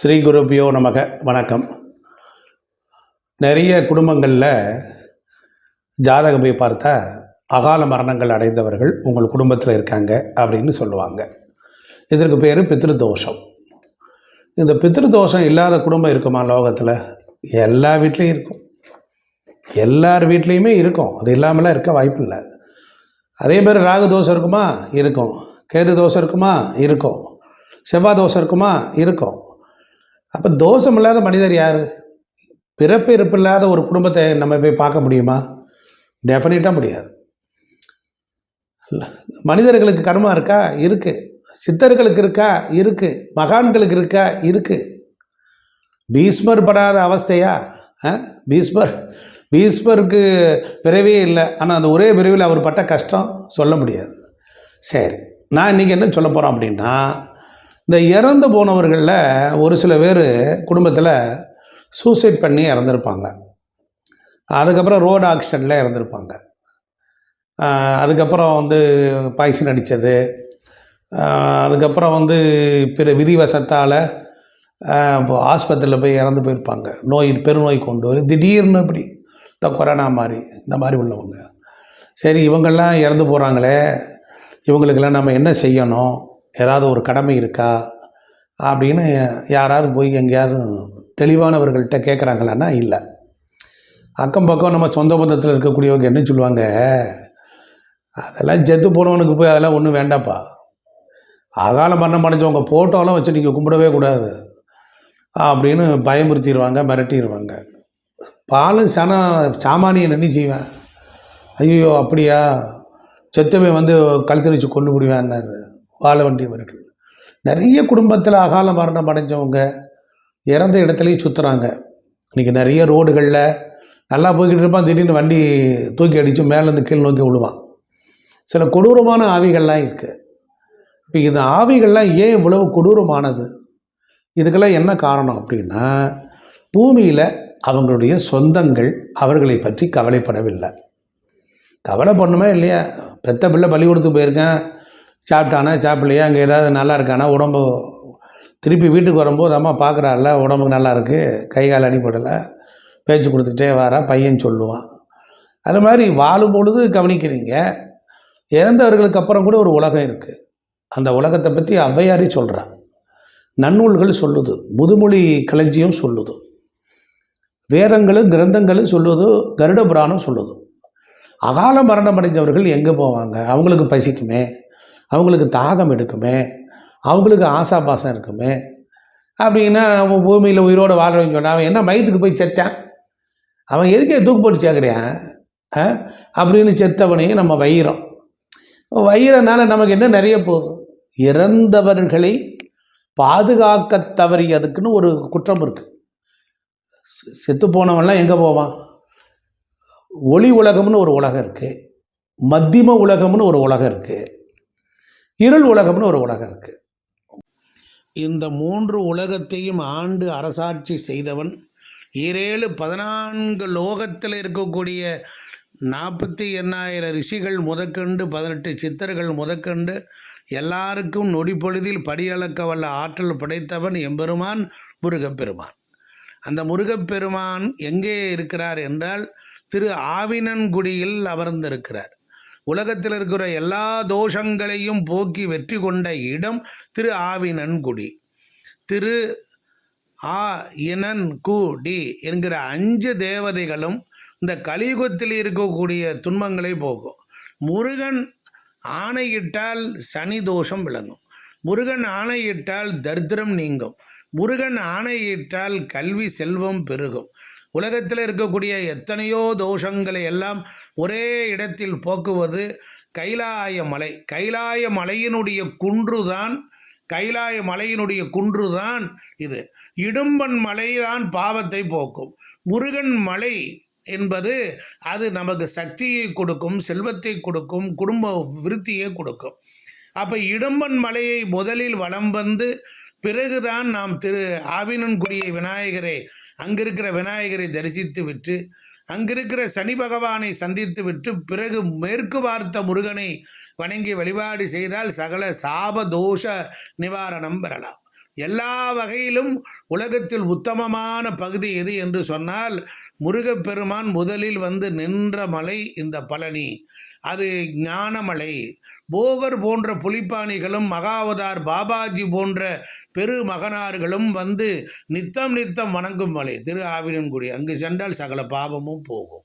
ஸ்ரீ குருபியோ நமக. வணக்கம். நிறைய குடும்பங்களில் ஜாதகம் போய் பார்த்தா அகால மரணங்கள் அடைந்தவர்கள் உங்கள் குடும்பத்தில் இருக்காங்க அப்படின்னு சொல்லுவாங்க. இதற்கு பேர் பித்ருதோஷம். இந்த பித்ருதோஷம் இல்லாத குடும்பம் இருக்குமா லோகத்தில்? எல்லா வீட்லேயும் இருக்கும். எல்லார் வீட்லேயுமே இருக்கும். அது இல்லாமலாம் இருக்க வாய்ப்பு இல்லை. அதே மாதிரி ராகு தோஷம் இருக்குமா? இருக்கும். கேது தோஷம் இருக்குமா? இருக்கும். செவ்வாய் தோஷம் இருக்குமா? இருக்கும். அப்போ தோஷம் இல்லாத மனிதர் யார்? பிறப்பு இருப்பு இல்லாத ஒரு குடும்பத்தை நம்ம போய் பார்க்க முடியுமா? டெஃபினட்டாக முடியாது. மனிதர்களுக்கு கர்மா இருக்கா? இருக்குது சித்தர்களுக்கு இருக்கா? இருக்குது மகான்களுக்கு இருக்கா? இருக்குது பீஸ்மர் படாத அவஸ்தையா? ஆ? பீஸ்மர் பீஸ்மருக்கு பிறவே இல்லை. ஆனால் அந்த ஒரே பிறவியில் அவர் பட்ட கஷ்டம் சொல்ல முடியாது. சரி நான் இன்றைக்கி என்ன சொல்ல போகிறோம் அப்படின்னா இந்த இறந்து போனவர்களில் ஒரு சில பேர் குடும்பத்தில் சூசைட் பண்ணி இறந்துருப்பாங்க. அதுக்கப்புறம் ரோடு ஆக்சிடெண்ட்டில் இறந்துருப்பாங்க. அதுக்கப்புறம் வந்து பாய்சன் அடித்தது அதுக்கப்புறம் வந்து பிற விதிவசத்தால் இப்போ ஆஸ்பத்திரியில் போய் இறந்து போயிருப்பாங்க. நோய் பெருநோய் கொண்டு வரும் திடீர்னு இப்படி இந்த கொரோனா மாதிரி இந்த மாதிரி உள்ளவங்க. சரி இவங்கெல்லாம் இறந்து போகிறாங்களே இவங்களுக்கெல்லாம் நம்ம என்ன செய்யணும்? ஏதாவது ஒரு கடமை இருக்கா அப்படின்னு யாராவது போய் எங்கேயாவது தெளிவானவர்கள்ட்ட கேட்குறாங்களான்னா இல்லை. அக்கம் பக்கம் நம்ம சொந்த பந்தத்தில் இருக்கக்கூடியவங்க என்ன சொல்லுவாங்க? அதெல்லாம் செத்து போனவனுக்கு போய் அதெல்லாம் ஒன்றும் வேண்டாப்பா அகால மரணம் அடைஞ்சவங்க ஃபோட்டோலாம் வச்சு நீங்கள் கும்பிடவே கூடாது. அப்படின்னு பயமுறுத்திடுவாங்க மிரட்டிடுவாங்க. பாலும் சனம் சாமானியன் என்ன செய்வேன். ஐயோ அப்படியா? செத்தவன் வந்து கழுத்து வச்சு கொண்டு முடிவேன்னாரு வாழ வேண்டியவர்கள். நிறைய குடும்பத்தில் அகால மரணம் அடைஞ்சவங்க இறந்த இடத்துலையும் சுற்றுறாங்க இன்றைக்கி நிறைய ரோடுகளில் நல்லா போய்கிட்டு இருப்பான் திடீர்னு வண்டி தூக்கி அடித்து மேலேருந்து கீழ் நோக்கி விழுவான். சில கொடூரமான ஆவிகள்லாம் இருக்குது இப்போ இந்த ஆவிகள்லாம் ஏன் இவ்வளவு கொடூரமானது? இதுக்கெல்லாம் என்ன காரணம் அப்படின்னா பூமியில் அவங்களுடைய சொந்தங்கள் அவர்களை பற்றி கவலைப்படவில்லை. கவலை பண்ணுமே இல்லையா? பெத்த பிள்ளை பள்ளிக்கூடத்துக்கு போயிருக்கேன் சாப்பிட்டானா சாப்பிட்லையா அங்கே ஏதாவது நல்லா இருக்கானா உடம்பு திருப்பி வீட்டுக்கு வரும்போது அம்மா பார்க்குறாள்ல உடம்புக்கு நல்லா இருக்குது கை கால் அடிபடலை பேச்சு கொடுத்துக்கிட்டே வரா பையன் சொல்லுவான். அது மாதிரி வாழும் பொழுது கவனிக்கிறீங்க இறந்தவர்களுக்கு அப்புறம் கூட ஒரு உலகம் இருக்குது அந்த உலகத்தை பற்றி ஔவையாரி சொல்கிறான் நன்னூல்கள் சொல்லுது முதுமொழி களஞ்சியம் சொல்லுது. வேதங்களும் கிரந்தங்களும் சொல்லுது கருட புராணம் சொல்லுது. அகால மரணம் அடைஞ்சவர்கள் எங்கே போவாங்க? அவங்களுக்கு பசிக்குமே. அவங்களுக்கு தாகம் எடுக்குமே அவங்களுக்கு ஆசாபாசம் இருக்குமே அப்படின்னா நம்ம பூமியில் உயிரோடு வாழ்றவங்க சொன்னால் அவன் என்ன மயத்துக்கு போய் செத்தான்? அவன் எதுக்கே தூக்கு போட்டு சேர்க்குறியான் ஆ? அப்படின்னு செத்தவனையும் நம்ம வைகிறோம் வைகிறனால நமக்கு என்ன நிறைய போகுது இறந்தவர்களை பாதுகாக்க தவறியதுக்குன்னு ஒரு குற்றம் இருக்குது செத்து போனவன்லாம் எங்கே போவான்? ஒளி உலகம்னு ஒரு உலகம் இருக்குது மத்தியம உலகம்னு ஒரு உலகம் இருக்குது இருள் உலகம்னு ஒரு உலகம் இருக்குது இந்த மூன்று உலகத்தையும் ஆண்டு அரசாட்சி செய்தவன் ஈரேழு பதினான்கு லோகத்தில் இருக்கக்கூடிய நாற்பத்தி எண்ணாயிரம் ரிஷிகள் முதற்கண்டு பதினெட்டு சித்தர்கள் முதற்கண்டு எல்லாருக்கும் நொடிப்பொழுதில் படியளக்க வல்ல ஆற்றல் படைத்தவன் எம்பெருமான் முருகப்பெருமான். அந்த முருகப்பெருமான் எங்கே இருக்கிறார் என்றால் திரு ஆவினன்குடியில் அமர்ந்திருக்கிறார். உலகத்தில் இருக்கிற எல்லா தோஷங்களையும் போக்கி வெற்றி கொண்ட இடம் திரு ஆவினன்குடி. திரு ஆ இனன் கு டி என்கிற அஞ்சு தேவதைகளும் இந்த கலியுகத்தில் இருக்கக்கூடிய துன்பங்களை போக்கும். முருகன் ஆணையிட்டால் சனி தோஷம் விளங்கும். முருகன் ஆணையிட்டால் தரித்திரம் நீங்கும். முருகன் ஆணையிட்டால் கல்வி செல்வம் பெருகும். உலகத்தில் இருக்கக்கூடிய எத்தனையோ தோஷங்களை எல்லாம் ஒரே இடத்தில் போக்குவது கைலாய மலை. கைலாய மலையினுடைய குன்றுதான் கைலாய மலையினுடைய குன்றுதான் இது. இடும்பன் மலைதான் பாவத்தை போக்கும். முருகன் மலை என்பது அது நமக்கு சக்தியை கொடுக்கும் செல்வத்தை கொடுக்கும் குடும்ப விருத்தியை கொடுக்கும். அப்போ இடும்பன் மலையை முதலில் வலம் வந்து பிறகுதான் நாம் திரு ஆவினன்குடியை விநாயகரை அங்கிருக்கிற விநாயகரை தரிசித்து விட்டு அங்கிருக்கிற சனி பகவானை சந்தித்து விட்டு பிறகு மேற்கு பார்த்த முருகனை வணங்கி வழிபாடு செய்தால் சகல சாப தோஷ நிவாரணம் பெறலாம். எல்லா வகையிலும் உலகத்தில் உத்தமமான பகுதி எது என்று சொன்னால் முருகப்பெருமான் முதலில் வந்து நின்ற மலை இந்த பழனி. அது ஞானமலை. போகர் போன்ற புலிப்பாணிகளும் மகாவதார் பாபாஜி போன்ற பெரு மகனார்களும் வந்து நித்தம் நித்தம் வணங்கும் மலை திரு ஆவினன்குடி அங்கு சென்றால் சகல பாவமும் போகும்.